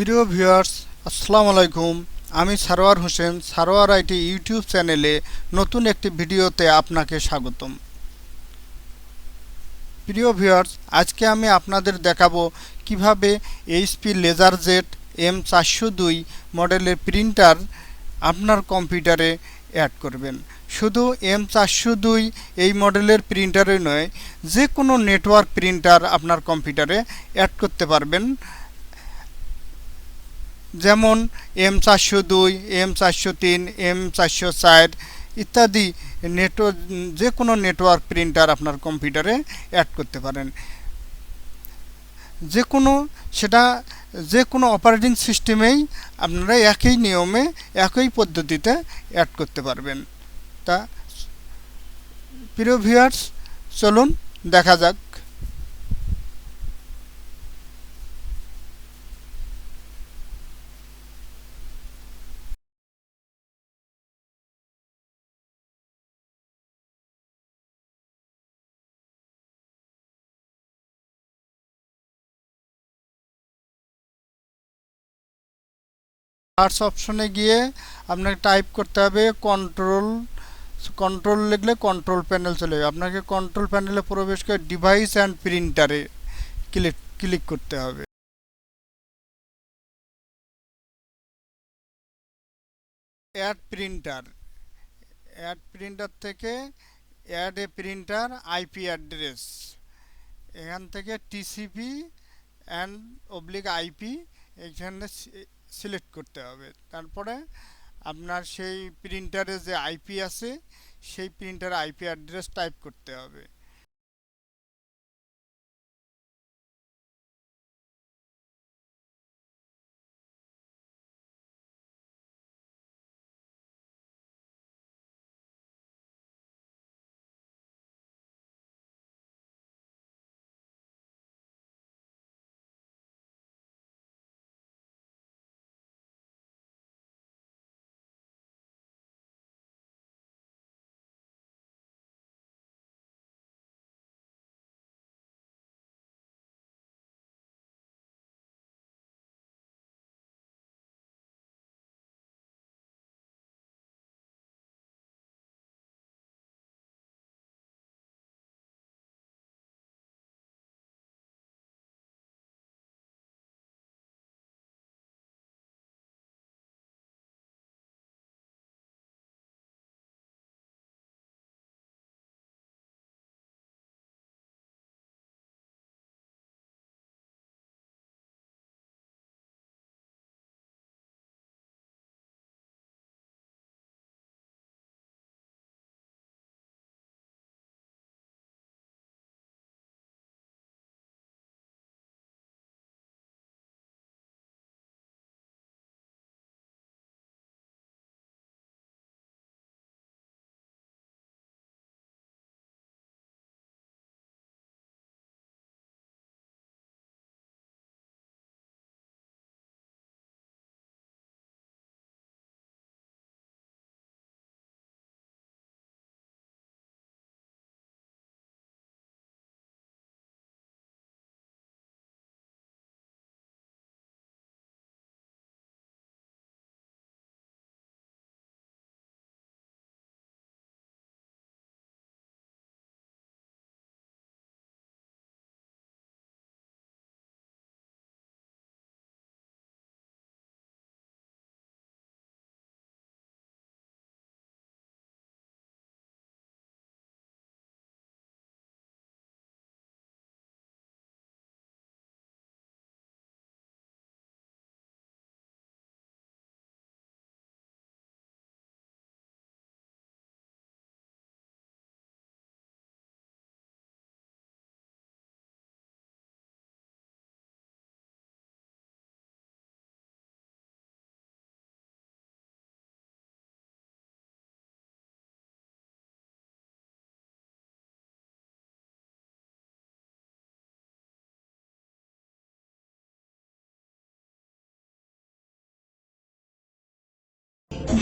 প্রিয় ভিউয়ার্স, আসসালামু আলাইকুম। আমি সারোয়ার হোসেন, সারোয়ার আইটি ইউটিউব চ্যানেলে নতুন একটি ভিডিওতে আপনাকে স্বাগতম। প্রিয় ভিউয়ার্স, আজকে আমি আপনাদের দেখাবো কীভাবে এইচপি লেজার জেট এম চারশো দুই মডেলের প্রিন্টার আপনার কম্পিউটারে অ্যাড করবেন। শুধু এম চারশো দুই এই মডেলের প্রিন্টারে নয়, যে কোনো নেটওয়ার্ক প্রিন্টার আপনার কম্পিউটারে অ্যাড করতে পারবেন। যেমন এম চারশো দুই, এম চারশো তিন, এম চারশো চার ইত্যাদি নেটওয়ার্ক যে কোনো নেটওয়ার্ক প্রিন্টার আপনার কম্পিউটারে অ্যাড করতে পারেন। যে কোনো, সেটা যে কোনো অপারেটিং সিস্টেমেই আপনারা একই নিয়মে, একই পদ্ধতিতে অ্যাড করতে পারবেন। তা, প্রিয় ভিউয়ার্স, চলুন দেখা যাক। সার্চ অপশনে গিয়ে আপনাকে টাইপ করতে হবে কন্ট্রোল কন্ট্রোল লিখলে কন্ট্রোল প্যানেল চলে যাবে। আপনাকে কন্ট্রোল প্যানেলে প্রবেশ করে ডিভাইস অ্যান্ড প্রিন্টারে ক্লিক ক্লিক করতে হবে। অ্যাড প্রিন্টার অ্যাড প্রিন্টার থেকে add a printer IP address এখান থেকে টিসিপি অ্যান্ড অবলিক আইপি এখানে সিলেক্ট করতে হবে। তারপরে আপনার সেই প্রিন্টারে যে আইপি আছে, সেই প্রিন্টার আইপি অ্যাড্রেস টাইপ করতে হবে।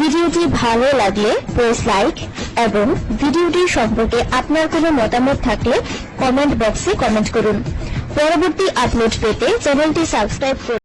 ভিডিওটি ভালো লাগলে প্রেস লাইক এবং ভিডিওটি সম্পর্কে আপনার কোনো মতামত থাকলে কমেন্ট বক্সে কমেন্ট করুন। পরবর্তী আপলোড পেতে চ্যানেলটি সাবস্ক্রাইব করুন